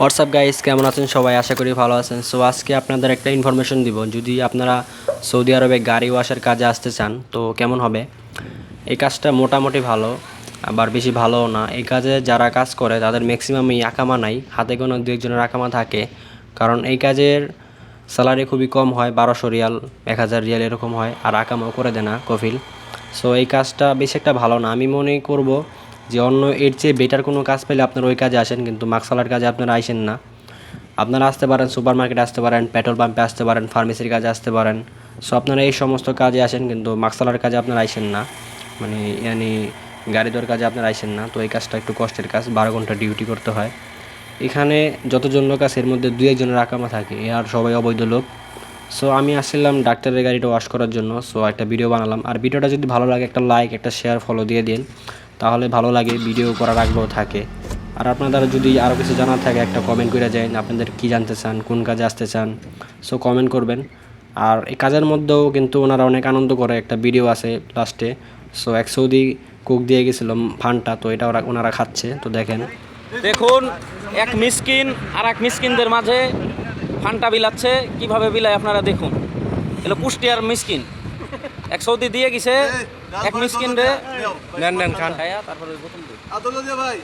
WhatsApp guys কেমন আছেন সবাই? আশা করি ভালো আছেন। সো আজকে আপনাদের একটা ইনফরমেশন দিব। যদি আপনারা সৌদি আরবে গাড়ি ওয়াশের কাজে আসতে চান, তো কেমন হবে? এই কাজটা মোটামুটি ভালো, আবার বেশি ভালোও না। এই কাজে যারা কাজ করে, তাদের ম্যাক্সিমাম ম্যাক্সিমামই আকামা নাই। হাতে কোনো দু একজনের আকামা থাকে। কারণ এই কাজের স্যালারি খুবই কম হয়, বারোশো রিয়াল, এক হাজার রিয়াল এরকম হয়, আর আকামাও করে দেয় না কফিল। সো এই কাজটা বেশি একটা ভালো না। আমি মনে করব যে অন্য এর চেয়ে বেটার কোনো কাজ পেলে আপনারা ওই কাজে আসেন, কিন্তু মাকসালার কাজে আপনারা আইসেন না। আপনারা আসতে পারেন সুপার মার্কেটে আসতে পারেন, পেট্রোল পাম্পে আসতে পারেন, ফার্মেসির কাজে আসতে পারেন। সো আপনারা এই সমস্ত কাজে আসেন, কিন্তু মাকসালার কাজে আপনারা আসেন না। মানে ইয়ানি গাড়ি দর কাজে আপনারা আইসেন না। তো এই কাজটা একটু কষ্টের কাজ, বারো ঘণ্টা ডিউটি করতে হয়। এখানে যতজন লোক আছে, এর মধ্যে দুই একজনের আকামা থাকে। আর সবাই অবৈধ লোক। সো আমি আসছিলাম ডাক্তারের গাড়িটা ওয়াশ করার জন্য। সো একটা ভিডিও বানালাম। আর ভিডিওটা যদি ভালো লাগে, একটা লাইক একটা শেয়ার ফলো দিয়ে দিন। তাহলে ভালো লাগে, ভিডিও করার আগ্রহ থাকে। আর আপনাদের যদি আরও কিছু জানার থাকে, একটা কমেন্ট করে যায় আপনাদের কি জানতে চান, কোন কাজে আসতে চান সো কমেন্ট করবেন। আর এই কাজের মধ্যেও কিন্তু ওনারা অনেক আনন্দ করে, একটা ভিডিও আছে লাস্টে সো এক সৌদি কুক দিয়ে গেছিল ফানটা তো এটা ওরা ওনারা খাচ্ছে, তো দেখেন। দেখুন, এক মিসকিন আর এক মিসকিনদের মাঝে ফান্টা বিলাচ্ছে, কীভাবে বিলায় আপনারা দেখুন। এলো কুষ্টিয়ার মিসকিন। এক সৌদি দিয়ে গেছে এক মিসকিন রে। নেন নেন খান। খায়া তারপরে। আদল ভাই।